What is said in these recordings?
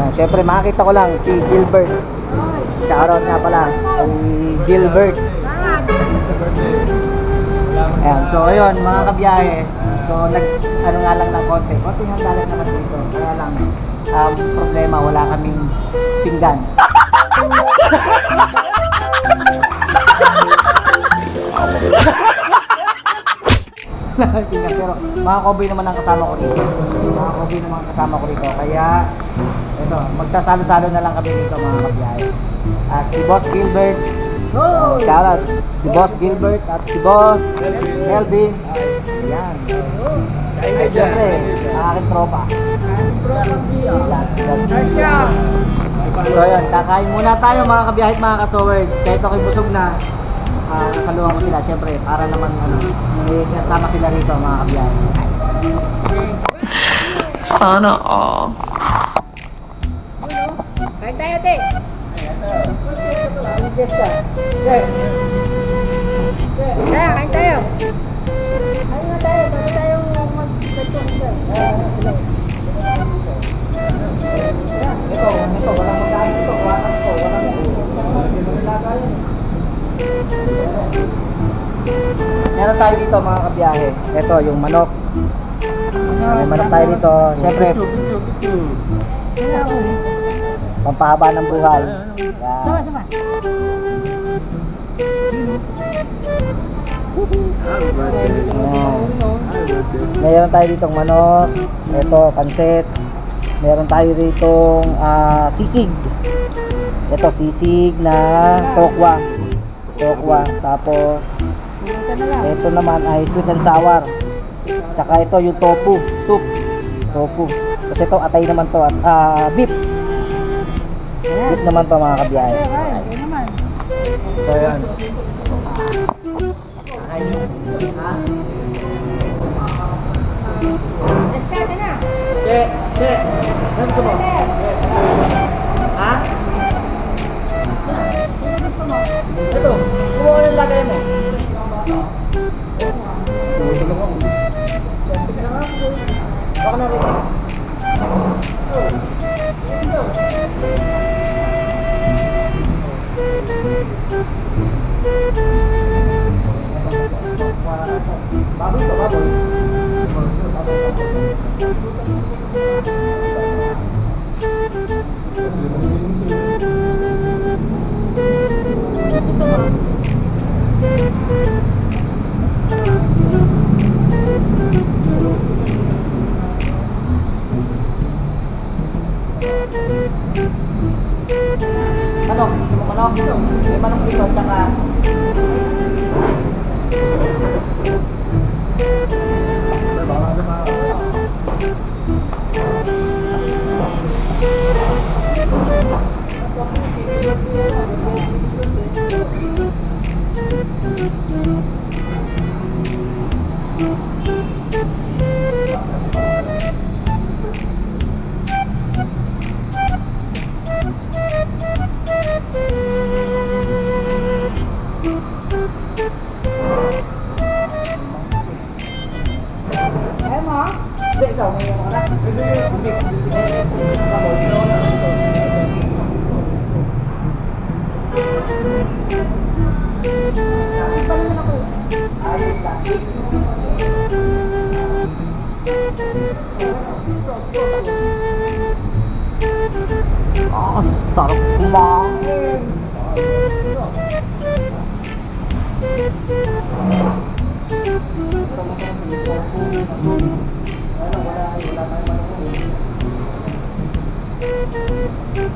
Ah, Siyempre, makakita ko lang si Gilbert. Shoutout nga pala kay Gilbert. Ayan, so ayun, mga kabiyahe. So, nag, ano nga lang ng konti. Konti nga galing naman dito. Kaya lang, um, problema, wala kaming pinggan. Pero, mga koboy naman ang kasama ko rito. Mga koboy naman ang kasama ko rito. Kaya, ito, magsasalo-salo na lang kami dito, mga kabiyahe. At si Boss Gilbert, Shoutout si Boss Gilbert at si Boss Melvin. Ayan. At syempre, ang aking tropa. Garcia. So yun, kakain muna tayo mga kabiyahe at mga kasowerd. Kahit ako'y busog na, uh, saluhan ko sila syempre para naman ano, may kasama sila rito mga kabiyahe. Sana all. Kain tayo, te. Okay. Kaya, kain tayo. Kain nga tayo. Bago tayo mag-kwentuhan. Ito, ito, walang magkain ito, walang ito, walang ito. Meron tayo dito mga kabiyahe. Ito, yung manok. May manok tayo dito. Siyempre, pampahaba ng buhay. Yan. Sama, sama. Yan. Meron tayo ditong manok. Ito, pansit. Meron tayo ditong ah, sisig. Ito, sisig na tokwa. Tokwa. Tapos, ito naman ay sweet and sour. Tsaka ito yung tofu, soup. Tofu. Tapos ito, atay naman to. At, ah, beef. Beef naman to mga kabiyahe. So, yan. Che, che. Ano gusto mo? Ha? Ito, kumuha ka ng lagay mo. Baka na rin. বাবু তো বাবু। Hindi. Bakit pa ako? Ay, plastic.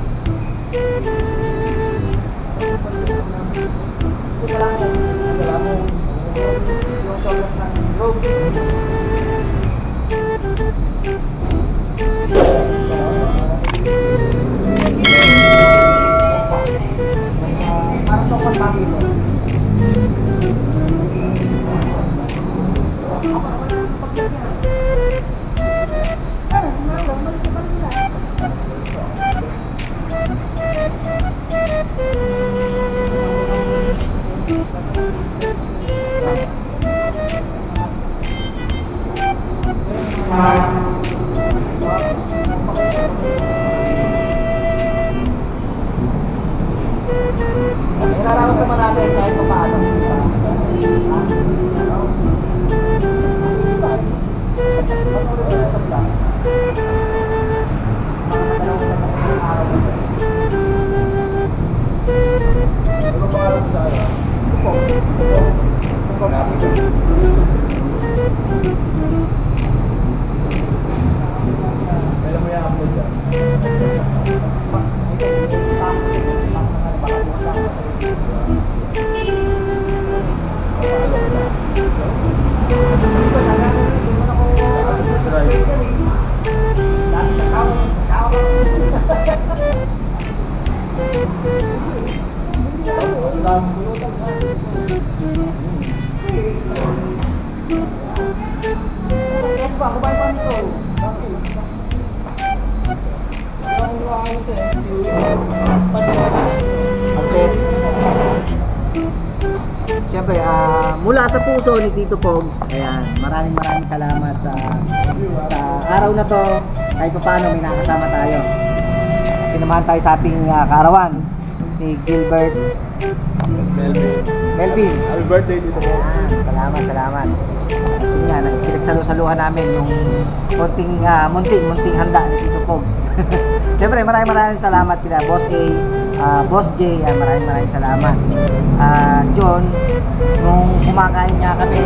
Ah, sarap kumain. Parang Naraos naman natin kahit papaano. Thank you. Thank you. Pansit. Siyempre, ah, mula sa puso ni Tito Pogs, ayan, maraming maraming salamat sa sa araw na to. Kahit pa paano may nakasama tayo. Sinamahan tayo sa ating ah, kaarawan ni Gilbert Melvin. Melvin. Happy birthday dito po. Ayan, salamat, salamat. At yun nga, pinagsalo-saluhan namin yung munting, ah, munting, munting handa ni Tito Pogs. Siyempre, maraming maraming salamat kila Boss A, ah, Boss J, ah, maraming maraming salamat. Ah, John, nung kumakain nga kami,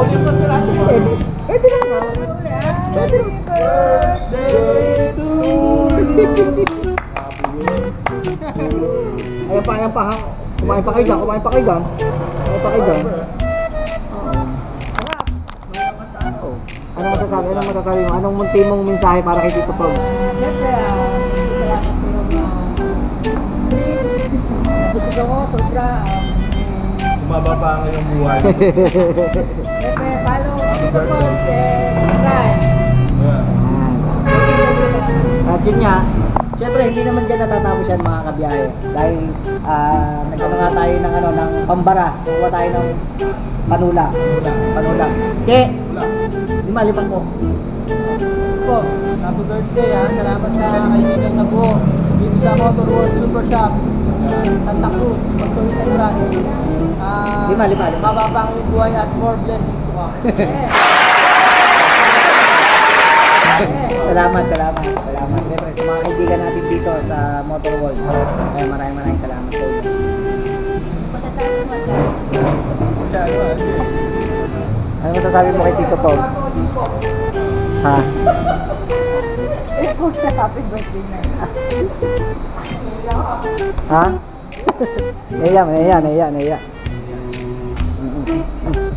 mo na Pwede, pwede. Pwede naman. Ayan pa, ayan pa. ha? Kumain pa kayo dyan, kumain pa kayo dyan. Kumain pa kayo dyan. Oo. Oo. Ano masasabi? Anong masasabi mo? Anong munti mong mensahe para kay Tito Pogs? Salamat sa iyo na busog ako, sobra. Ang iyong buhay. Siyempre, follow and subscribe. Yeah. Ayan. At yun nga, Siyempre, hindi naman dyan natatapos yan mga kabiyahe. Dahil uh, nagkano nga tayo ng, ano, ng pambara. Kukuha tayo ng panula. Panula. Che! Wala. Lima, limang ko. po, happy birthday ha. Salamat sa kaibigan na buo. Dito sa Motor World Super Shops. Santa Cruz, Pagsulitan Branch. Ah, Lima, lima, lima. Mababang buhay at more blessings to come. Salamat, salamat. Salamat. Siyempre, sa mga kaibigan natin dito sa Motor World. Kaya maraming maraming salamat sa inyo. Ano, eh. Masasabi mo kay Tito Pogs? Ha? Eh, po siya, happy birthday na. Ha? Naiya, naiya, naiya, naiya. Mm, mm, mm.